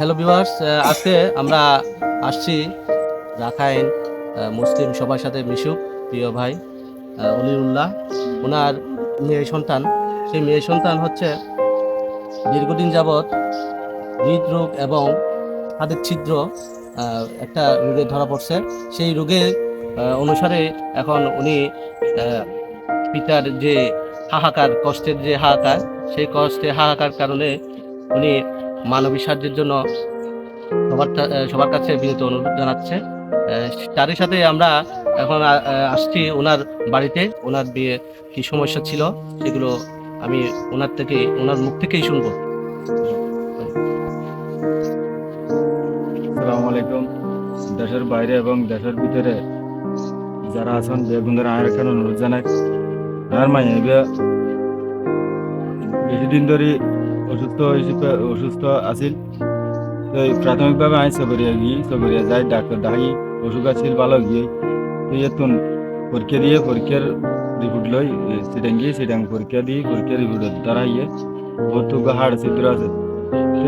Hello viewers আজকে আমরা আসছি রাখাইন মুসলিম সবার সাথে মিশুক প্রিয় ভাই অলিউল্লাহ। ওনার মেয়ে সন্তান সেই মেয়ে সন্তান হচ্ছে দীর্ঘদিন যাবৎ হৃদরোগ এবং হাতের ছিদ্র একটা রোগে ধরা পড়ছে। সেই আহ, অনুসারে এখন উনি পিতার যে হাহাকার কষ্টের যে হাহাকার সেই কষ্টে হাহাকার কারণে উনি মানবিক সাহায্যের জন্য সবার সবার কাছে বিনীত অনুরোধ জানাচ্ছে। তারই সাথে আমরা এখন আসছি ওনার বাড়িতে। ওনার বিয়ে কি সমস্যা ছিল সেগুলো আমি ওনার থেকে, ওনার মুখ থেকেই শুনব। আসসালামু আলাইকুম। দেশের বাইরে এবং দেশের ভিতরে যারা আছেন বেগুনদের আয়ের এখানে অনুরোধ জানাই। আর মাই বেশি দিন ধরে অসুস্থ হিসেবে অসুস্থ আছিল। তো প্রাথমিকভাবে আমি সবরিয়া গিয়ে সবরিয়া যাই ডাক্তার দেখাই, অসুখ আছিল, ভালো গিয়ে। তো এতুন পরীক্ষা দিয়ে পরীক্ষার রিপোর্ট লই সিটাং গিয়ে সিটাং পরীক্ষা দিয়ে পরীক্ষার রিপোর্ট দ্বারা ইয়ে বহুত হাড় ছিদ্র আছে।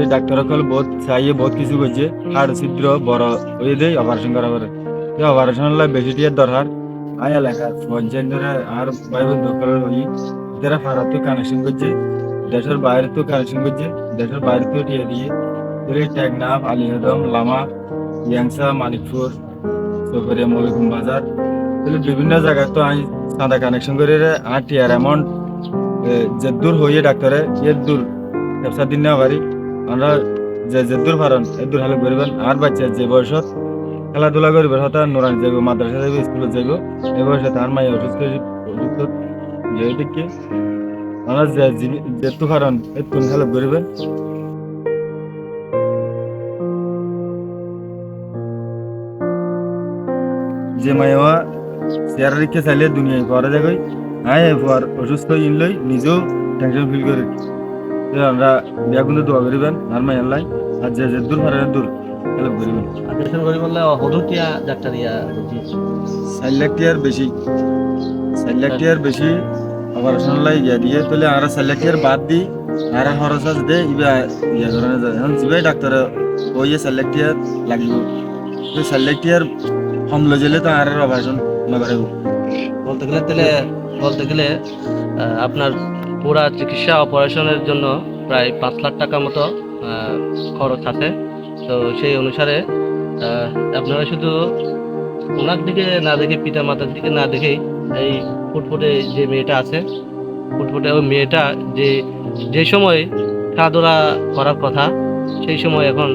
এই ডাক্তারসকল বহুত চাইয়ে বহুত কিছু করছে। হাড় ছিদ্র, বড় হয়ে দেয় অপারেশন করা পরে এই অপারেশন হলে বেশি টিয়ার দরকার। আয় এলাকা পঞ্চায়েত ধরে আর বন্ধু সকলের হই যারা ভারত কানেকশন করছে দেশের বাইরে তো কানেকশন করছে, দেশের বাইরে তো টিয়া দিয়ে। তোরে টেকনাফ আলিহাদম লামা, ইয়াংসা, মানিকপুর সফরিয়া মলিকুম বাজার তাহলে বিভিন্ন জায়গায় তো আমি সাদা কানেকশন করে আর টিয়ার অ্যামাউন্ট যে দূর হইয়ে ডাক্তারে এর দূর ব্যবসা দিন নেওয়া পারি। আমরা যে যে দূর পারেন, এ দূর হলে করবেন আর বাচ্চা যে বয়সত খেলাধুলা করবে হয়তো নোরান যাইব, মাদ্রাসা যাইব, স্কুলে যাইব এই বয়সে তার মাই অসুস্থ অসুস্থ, যে দিকে আমরা যে হেল্প করবেন যে চেয়ার রেখে চাইলে দুনিয়ায় পরে যাবে আয় পর অসুস্থ ইনলই নিজেও টেনশন ফিল করে আমরা বিয়া কিন্তু দোয়া করিবেন আর মাই আল্লাহ আর যে যে দূর পারেন দূর হেল্প করিবেন। অপারেশন করি বললে হদুটিয়া ডাক্তার রোগী। চার লাখ টিয়ার বেশি চার লাখ টিয়ার বেশি অপারেশন লাই গিয়া দিয়ে তাহলে আর চার বাদ দি, আর খরচ দে, ইবা ইয়া ধরনের যায় এখন যিবাই ডাক্তার ওই চার লাগিব। তো চার লাখ টিয়ার কম লৈ যালে তো আর অপারেশন নকরে বলতে গেলে তাহলে বলতে গেলে আপনার পুরা চিকিৎসা অপারেশনের জন্য প্রায় পাঁচ লাখ টাকা মতো খরচ আছে। তো সেই অনুসারে আপনারা শুধু ওনার দিকে না দেখে পিতা মাতার দিকে না দেখেই এই ফুটফুটে যে মেয়েটা আছে, ফুটফুটে ওই মেয়েটা যে যে সময় খেলাধুলা করার কথা, সেই সময় এখন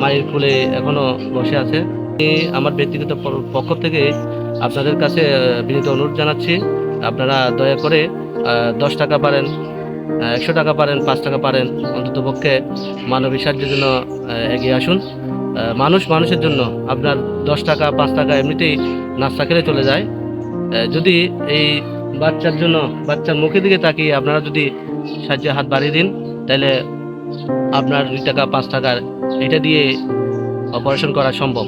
মায়ের ফুলে এখনও বসে আছে। আমি আমার ব্যক্তিগত পক্ষ থেকে আপনাদের কাছে বিনীত অনুরোধ জানাচ্ছি। আপনারা দয়া করে দশ টাকা পারেন একশো টাকা পারেন, পাঁচ টাকা পারেন, অন্তত পক্ষে মানবিক সাহায্যের জন্য এগিয়ে আসুন। মানুষ মানুষের জন্য আপনার দশ টাকা, পাঁচ টাকা এমনিতেই নাস্তা খেলে চলে যায়। যদি এই বাচ্চার জন্য, বাচ্চার মুখের দিকে তাকিয়ে আপনারা যদি সাহায্যের হাত বাড়িয়ে দিন, তাহলে আপনার দুই টাকা, পাঁচ টাকার এটা দিয়ে অপারেশন করা সম্ভব।